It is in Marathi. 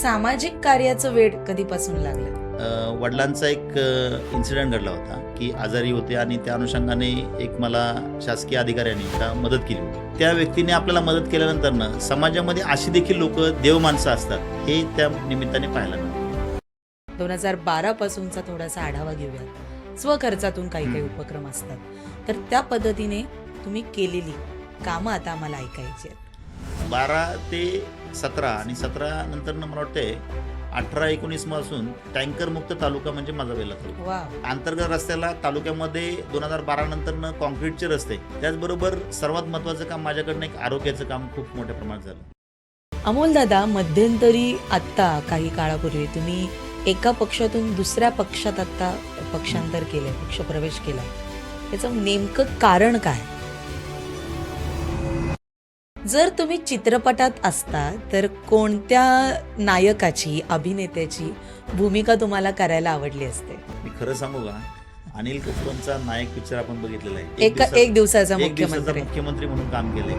सामाजिक कार्याचं वेळ कधीपासून लागलं? वडिलांचा एक इन्सिडेंट घडला होता की आजारी होते आणि त्या अनुषंगाने एक मला शासकीय अधिकाऱ्यांनी मदत केली होती. त्या व्यक्तीने आपल्याला मदत केल्यानंतर समाजामध्ये अशी देखील लोक देव माणसं असतात हे त्या निमित्ताने पाहायला मिळतं. दोन हजार बारा पासूनचा थोडासा आढावा घेऊयात. स्वखर्चातून काही काही उपक्रम असतात. तर त्या पद्धतीने तुम्ही केलेली कामं आता आम्हाला ऐकायची आहेत. बारा ते सतरा आणि सतरा नंतर मला वाटते अठरा एकोणीसपासून टँकर मुक्त तालुका म्हणजे माझा वेला तालुका. वा. आंतर्गत रस्त्याला तालुक्यामध्ये दोन हजार बारा नंतर कॉन्क्रीटचे रस्ते त्याचबरोबर सर्वात महत्वाचं काम माझ्याकडनं एक आरोग्याचं काम खूप मोठ्या प्रमाणात झालं. अमोल दादा मध्यंतरी आत्ता काही काळापूर्वी तुम्ही एका पक्षातून दुसऱ्या पक्षात आत्ता पक्षांतर केलंय पक्षप्रवेश केलाय. याचं नेमकं कारण काय? जर तुम्ही चित्रपटात असता तर कोणत्या नायकाची अभिनेत्याची भूमिका तुम्हाला करायला आवडली असते? मी खरं सांगू का? अनिल कपूरांचा नायक पिक्चर आपण बघितलेला आहे. एक दिवसाचा एक दिवसाचा मुख्यमंत्री. मुख्यमंत्री म्हणून काम केलंय.